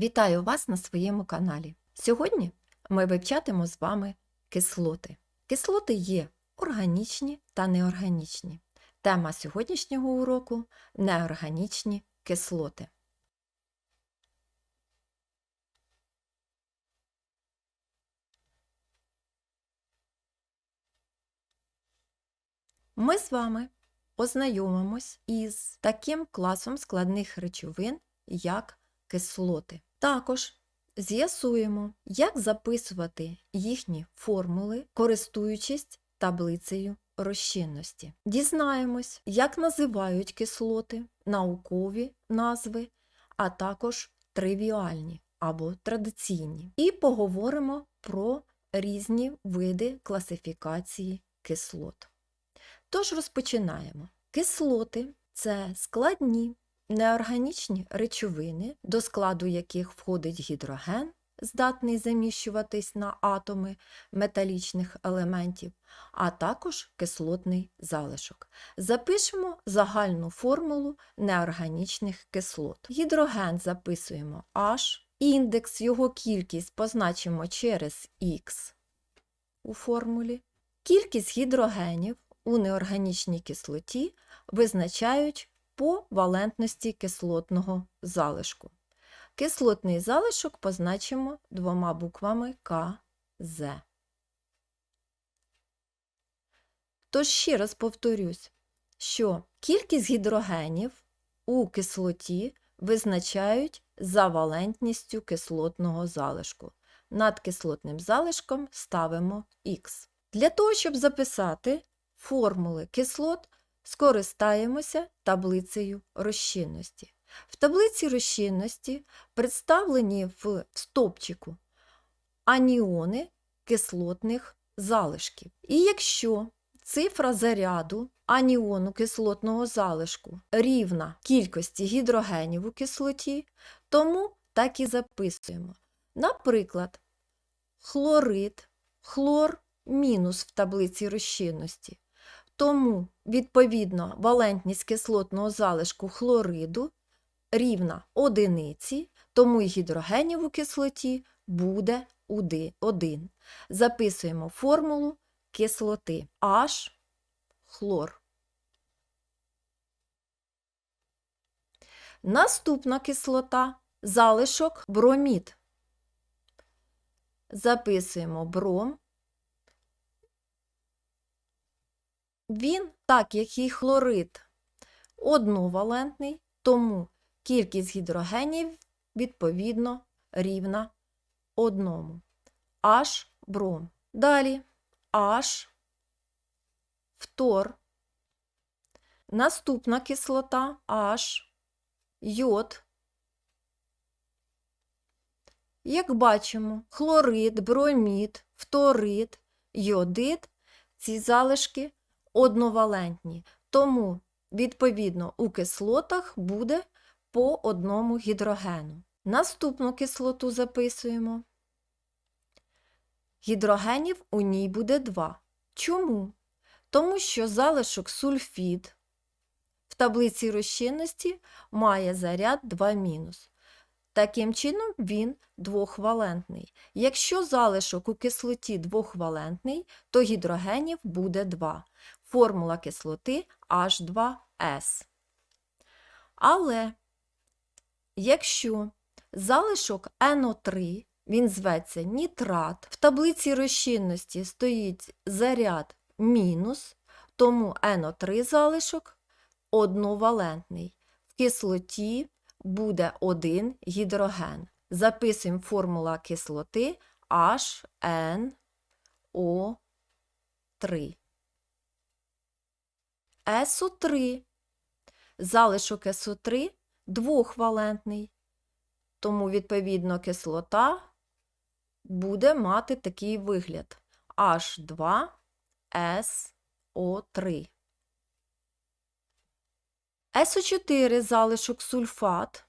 Вітаю вас на своєму каналі. Сьогодні ми вивчатимо з вами кислоти. Кислоти є органічні та неорганічні. Тема сьогоднішнього уроку неорганічні кислоти. Ми з вами ознайомимось із таким класом складних речовин, як кислоти. Також з'ясуємо, як записувати їхні формули, користуючись таблицею розчинності. Дізнаємось, як називають кислоти, наукові назви, а також тривіальні або традиційні. І поговоримо про різні види класифікації кислот. Тож розпочинаємо. Кислоти це складні неорганічні речовини, до складу яких входить гідроген, здатний заміщуватись на атоми металічних елементів, а також кислотний залишок. Запишемо загальну формулу неорганічних кислот. Гідроген записуємо H, індекс його кількість позначимо через Х у формулі. Кількість гідрогенів у неорганічній кислоті визначають по валентності кислотного залишку. Кислотний залишок позначимо двома буквами КЗ. Тож ще раз повторюсь, що кількість гідрогенів у кислоті визначають за валентністю кислотного залишку. Над кислотним залишком ставимо Х. Для того, щоб записати формули кислот, скористаємося таблицею розчинності. В таблиці розчинності представлені в стопчику аніони кислотних залишків. І якщо цифра заряду аніону кислотного залишку рівна кількості гідрогенів у кислоті, тому так і записуємо. Наприклад, хлорид, хлор мінус в таблиці розчинності. Тому, відповідно, валентність кислотного залишку хлориду рівна одиниці, тому й гідрогенів у кислоті буде 1. Записуємо формулу кислоти H хлор. Наступна кислота залишок бромід. Записуємо бром. Він, так як і хлорид, одновалентний, тому кількість гідрогенів відповідно рівна одному. H бром. Далі H фтор. Наступна кислота H йод. Як бачимо, хлорид, бромід, фторид, йодид ці залишки одновалентні, тому, відповідно, у кислотах буде по одному гідрогену. Наступну кислоту записуємо. Гідрогенів у ній буде 2. Чому? Тому що залишок сульфід в таблиці розчинності має заряд 2 мінус. Таким чином, він двохвалентний. Якщо залишок у кислоті двохвалентний, то гідрогенів буде 2. Формула кислоти H2S. Але якщо залишок NO3, він зветься нітрат, в таблиці розчинності стоїть заряд мінус, тому NO3 залишок одновалентний. В кислоті буде один гідроген. Записуємо формула кислоти HNO3. СО3. Залишок СО3 двохвалентний, тому, відповідно, кислота буде мати такий вигляд H2SO3. СО4 залишок сульфат,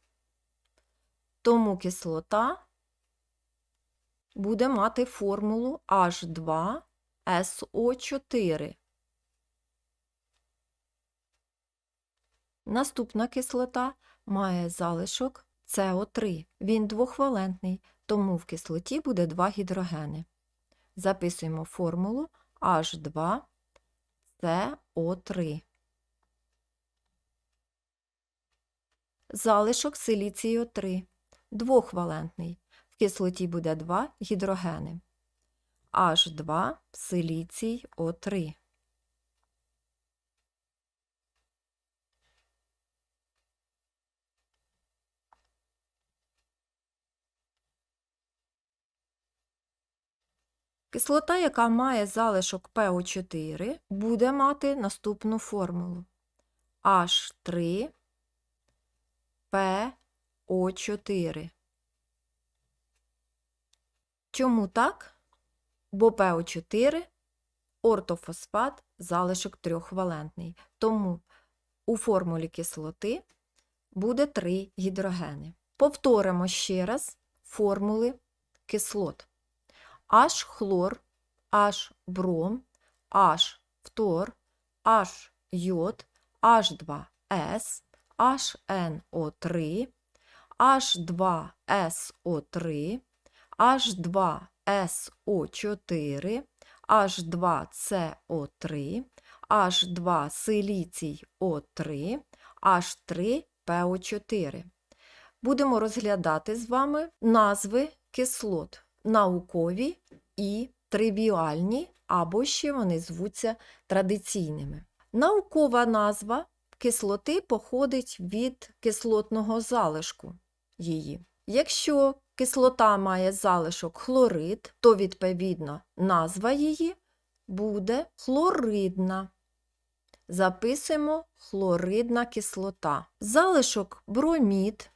тому кислота буде мати формулу H2SO4. Наступна кислота має залишок СО3. Він двохвалентний, тому в кислоті буде два гідрогени. Записуємо формулу H2CO3. Залишок силіцію 3. Двохвалентний. В кислоті буде два гідрогени. H2 силіцій О3. Кислота, яка має залишок ПО4, буде мати наступну формулу H3 ПО4. Чому так? Бо ПО4 ортофосфат залишок трьохвалентний. Тому у формулі кислоти буде три гідрогени. Повторимо ще раз формули кислот. H хлор, H бром, H фтор, H йод, H2S, HNO3, H2SO3, H2SO4, H2CO3, H2 силіцій О3, H3 ПО4. Будемо розглядати з вами назви кислот наукові і тривіальні, або ще вони звуться традиційними. Наукова назва кислоти походить від кислотного залишку її. Якщо кислота має залишок хлорид, то відповідно назва її буде хлоридна. Записуємо хлоридна кислота. Залишок бромід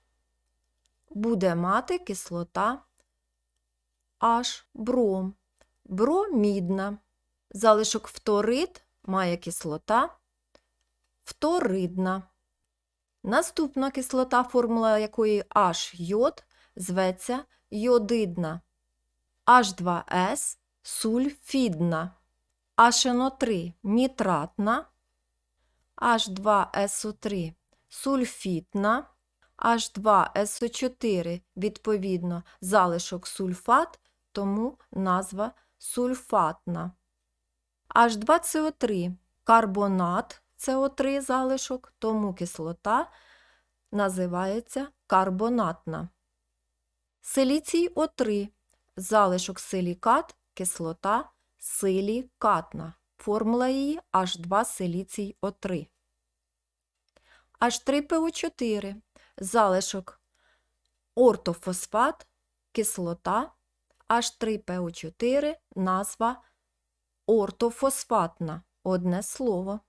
буде мати кислота H бром, бромідна. Залишок фторид має кислота фторидна. Наступна кислота, формула якої H йод, зветься йодидна. H2S сульфідна. HNO3 нітратна. H2SO3 сульфітна. H2SO4, відповідно, залишок сульфат, тому назва сульфатна. H2CO3 карбонат СО3 залишок, тому кислота називається карбонатна. Силіцій О3 залишок силікат, кислота силікатна. Формула її H2 силіцій О3. H3PO4 залишок ортофосфат, кислота, H3PO4 назва ортофосфатна. Одне слово.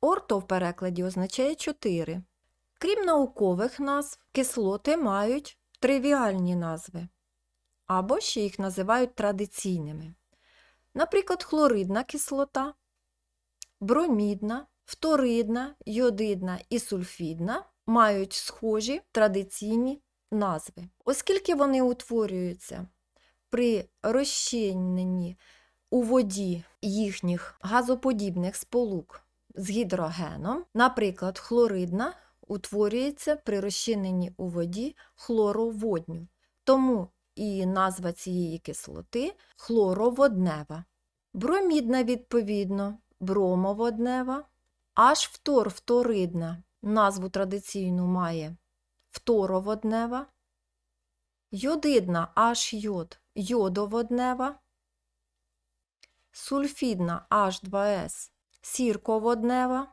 Орто в перекладі означає 4. Крім наукових назв, кислоти мають тривіальні назви, або ще їх називають традиційними. Наприклад, хлоридна кислота, бромідна, фторидна, йодидна і сульфідна мають схожі традиційні назви. Оскільки вони утворюються при розчиненні у воді їхніх газоподібних сполук з гідрогеном, наприклад, хлоридна утворюється при розчиненні у воді хлороводню. Тому і назва цієї кислоти хлороводнева. Бромідна, відповідно, бромоводнева, аж фтор фторидна назву традиційну має фтороводнева, йодидна аж йод йодоводнева, сульфідна H2S сірководнева.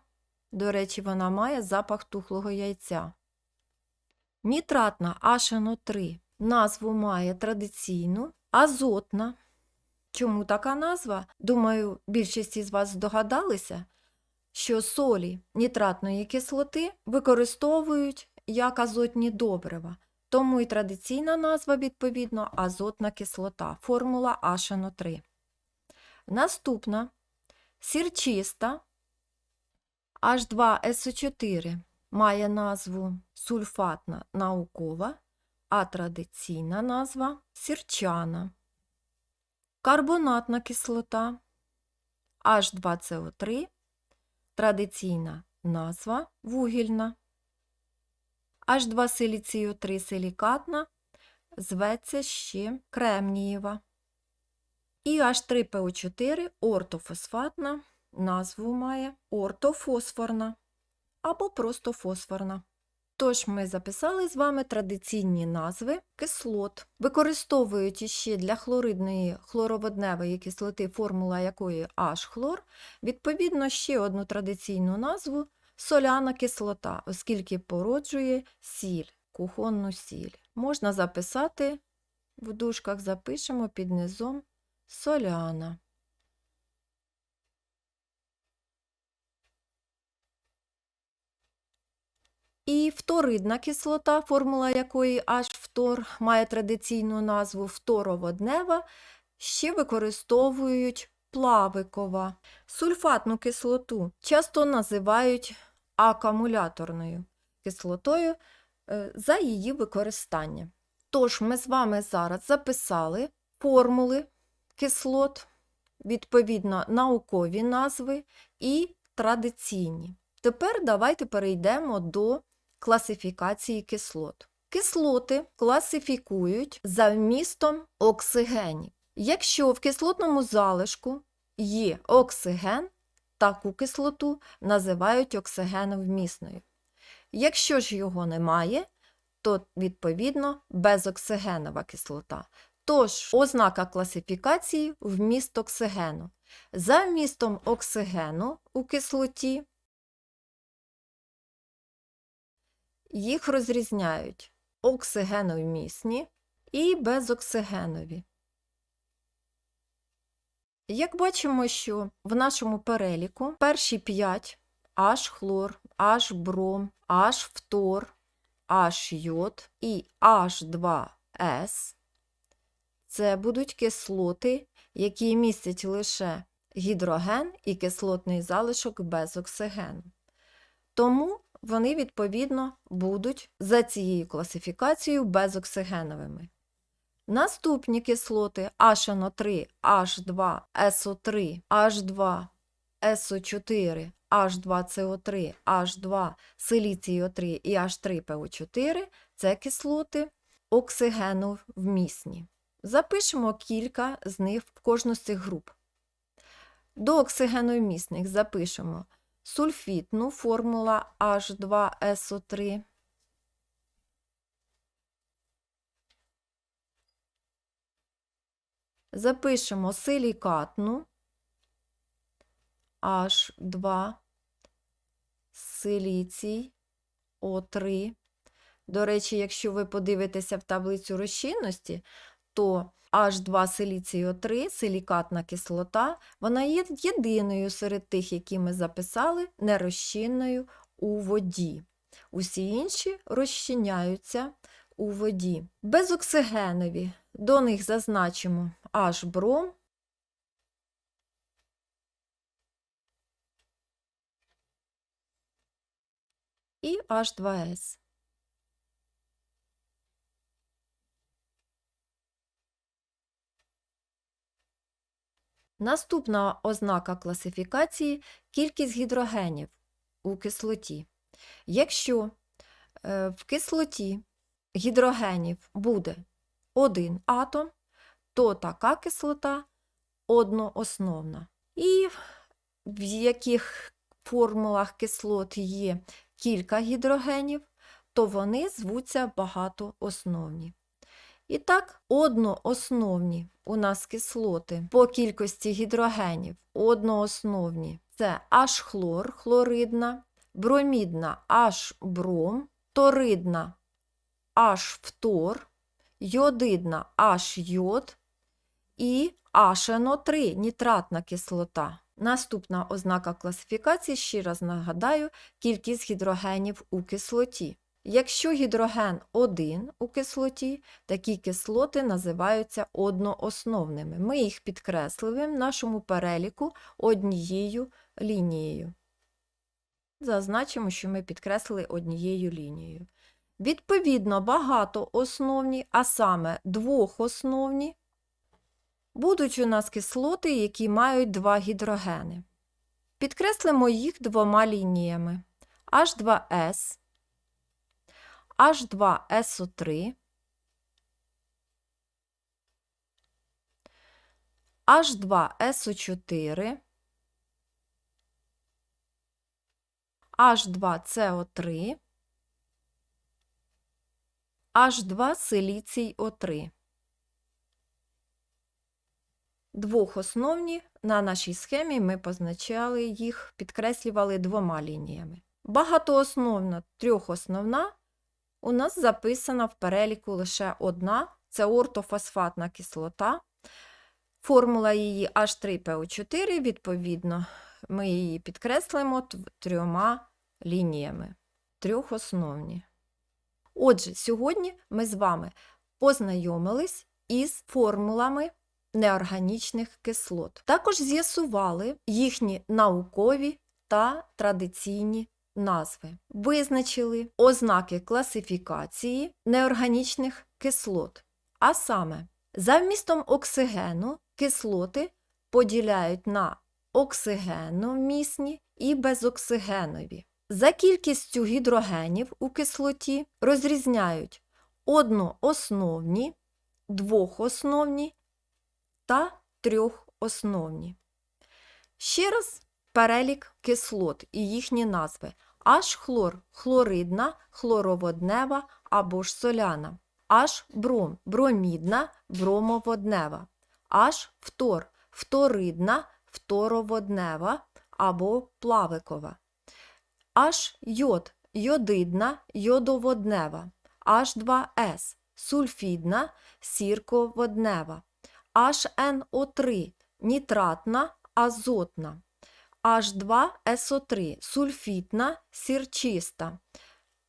До речі, вона має запах тухлого яйця. Нітратна HNO3 назву має традиційну, азотна. Чому така назва? Думаю, більшість із вас здогадалися, що солі нітратної кислоти використовують як азотні добрива, тому і традиційна назва, відповідно, азотна кислота, формула HNO3. Наступна сірчиста H2SO4 має назву сульфатна наукова, а традиційна назва сірчана. Карбонатна кислота H2CO3 традиційна назва вугільна. H2 силіцію 3 силікатна, зветься ще кремнієва. І H3PO4 ортофосфатна, назву має ортофосфорна або просто фосфорна. Тож ми записали з вами традиційні назви кислот, використовують іще для хлоридної хлороводневої кислоти, формула якої H-хлор, відповідно ще одну традиційну назву соляна кислота, оскільки породжує сіль, кухонну сіль. Можна записати, в дужках запишемо під низом соляна. І фторидна кислота, формула якої H-фтор має традиційну назву фтороводнева, ще використовують плавикова. Сульфатну кислоту часто називають акумуляторною кислотою е, за її використання. Тож ми з вами зараз записали формули кислот, відповідно, наукові назви і традиційні. Тепер давайте перейдемо до класифікації кислот. Кислоти класифікують за вмістом оксигенів. Якщо в кислотному залишку є оксиген, таку кислоту називають оксигеновмісною. Якщо ж його немає, то відповідно безоксигенова кислота. Тож, ознака класифікації вміст оксигену. За вмістом оксигену у кислоті їх розрізняють оксигеновмісні і безоксигенові. Як бачимо, що в нашому переліку перші 5 H-хлор, H-бром, H-фтор, H-йод і H2S це будуть кислоти, які містять лише гідроген і кислотний залишок без оксигену. Тому вони, відповідно, будуть за цією класифікацією безоксигеновими. Наступні кислоти HNO3, H2, SO3, H2, SO4, H2CO3, H2, силіцію3 і H3PO4 це кислоти оксигеновмісні. Запишемо кілька з них в кожну з цих груп. До оксигеновмісних запишемо сульфітну формула H2SO3. Запишемо силікатну H2 силіцій О3. До речі, якщо ви подивитеся в таблицю розчинності, то H2 силіцій О3, силікатна кислота, вона є єдиною серед тих, які ми записали, нерозчинною у воді. Усі інші розчиняються у воді. Безоксигенові до них зазначимо H-бром. І H2S. Наступна ознака класифікації кількість гідрогенів у кислоті. Якщо е, в кислоті гідрогенів буде один атом, то така кислота одноосновна. І в яких формулах кислот є кілька гідрогенів, то вони звуться багатоосновні. І так, одноосновні у нас кислоти по кількості гідрогенів одноосновні це H-хлор, хлоридна, бромідна H-бром, торидна H-фтор, йодидна H-йод і HNO3 нітратна кислота. Наступна ознака класифікації, ще раз нагадаю, кількість гідрогенів у кислоті. Якщо гідроген один у кислоті, такі кислоти називаються одноосновними. Ми їх підкреслюємо в нашому переліку однією лінією. Зазначимо, що ми підкреслили однією лінією. Відповідно, багатоосновні, а саме двохосновні, будуть у нас кислоти, які мають два гідрогени. Підкреслимо їх двома лініями H2S H2SO3, H2SO4, H2CO3, H2 силіцій О3. Двохосновні на нашій схемі ми позначали їх, підкреслювали двома лініями. Багатоосновна трьохосновна у нас записана в переліку лише одна це ортофосфатна кислота. Формула її H3PO4, відповідно, ми її підкреслимо трьома лініями. Трьохосновні. Отже, сьогодні ми з вами познайомились із формулами неорганічних кислот. Також з'ясували їхні наукові та традиційні назви, визначили ознаки класифікації неорганічних кислот. А саме, за вмістом оксигену кислоти поділяють на оксигеновмісні і безоксигенові. За кількістю гідрогенів у кислоті розрізняють одноосновні, двохосновні та трьохосновні. Ще раз перелік кислот і їхні назви. H-хлор хлоридна, хлороводнева або ж соляна. H-бром бромідна, бромоводнева. H-фтор фторидна, фтороводнева або плавикова. H-йод йодидна, йодоводнева. H2S сульфідна, сірководнева. HNO3 нітратна, азотна. H2SO3 сульфітна, сірчиста.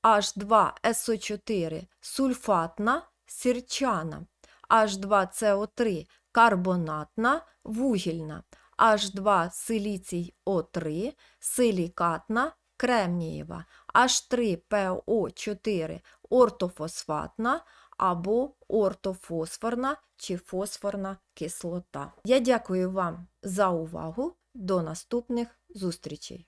H2SO4 сульфатна, сірчана. H2CO3 карбонатна, вугільна. H2 силіцій О3 силікатна, кремнієва. H3PO4 ортофосфатна або ортофосфорна чи фосфорна кислота. Я дякую вам за увагу. До наступних зустрічей!